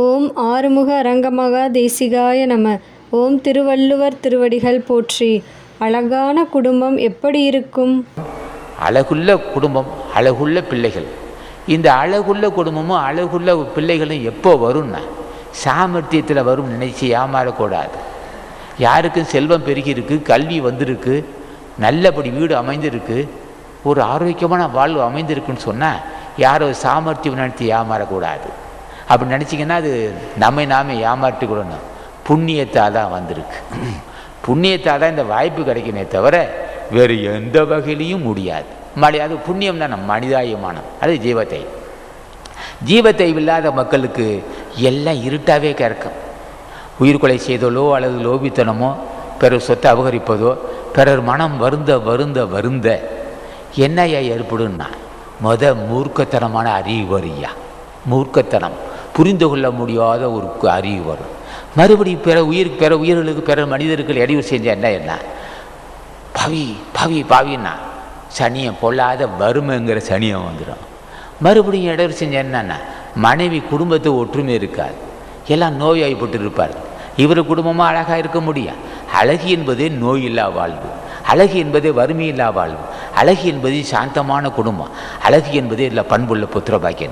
ஓம் ஆறுமுக அரங்கமகா தேசிகாய நம. ஓம் திருவள்ளுவர் திருவடிகள் போற்றி. அழகான குடும்பம் எப்படி இருக்கும்? அழகுள்ள குடும்பம் அழகுள்ள பிள்ளைகள். இந்த அழகுள்ள குடும்பமும் அழகுள்ள பிள்ளைகளும் எப்போ வரும்னா சாமர்த்தியத்தில் வரும் நினைச்சு ஏமாறக்கூடாது. யாருக்கும் செல்வம் பெருகியிருக்கு கல்வி வந்திருக்கு நல்லபடி வீடு அமைந்திருக்கு ஒரு ஆரோக்கியமான வாழ்வு அமைந்திருக்குன்னு சொன்னால் யாரோ சாமர்த்தியம் நினைத்து ஏமாறக்கூடாது. அப்படி நினச்சிங்கன்னா அது நம்மை நாமே ஏமாற்றிக்கூடணும் புண்ணியத்தால் தான் வந்திருக்கு. புண்ணியத்தால் தான் இந்த வாய்ப்பு கிடைக்குமே தவிர வேறு எந்த வகையிலையும் முடியாது. மழை அது புண்ணியம் தான் மனிதாயமானம். அது ஜீவத்தை ஜீவத்தை இல்லாத மக்களுக்கு எல்லாம் இருட்டாவே கிடக்கும் உயிர்கொலை செய்தலோ அல்லது லோபித்தனமோ பிறர் சொத்தை அபகரிப்பதோ பிறர் மனம் வருந்த வருந்த வருந்த என்னையா ஏற்படும்னா? மொத மூர்க்கத்தனமான அறிவு வரியா? மூர்க்கத்தனம். புரிந்து கொள்ள முடியாத ஒரு அறிவு வரும். மறுபடியும் பிற உயிர் பிற உயிர்களுக்கு பிற மனிதர்கள் இடையூறு செஞ்சால் என்ன என்ன? பவி பவி பாவின்னா சனியம் பொல்லாத வறுமைங்கிற சனியம் வந்துடும் மறுபடியும் இடையூறு செஞ்ச என்னன்னா மனைவி குடும்பத்து ஒற்றுமை இருக்காது. எல்லாம் நோய்வாய்ப்பட்டு இருப்பார் இவர் குடும்பமாக அழகாக இருக்க முடியும். அழகு என்பதே நோய் வாழ்வு. அழகு என்பதே வறுமையில்லா வாழ்வு. அழகு என்பதே சாந்தமான குடும்பம். அழகு என்பதே இல்லை பண்புள்ள புத்திர பாக்கியம்.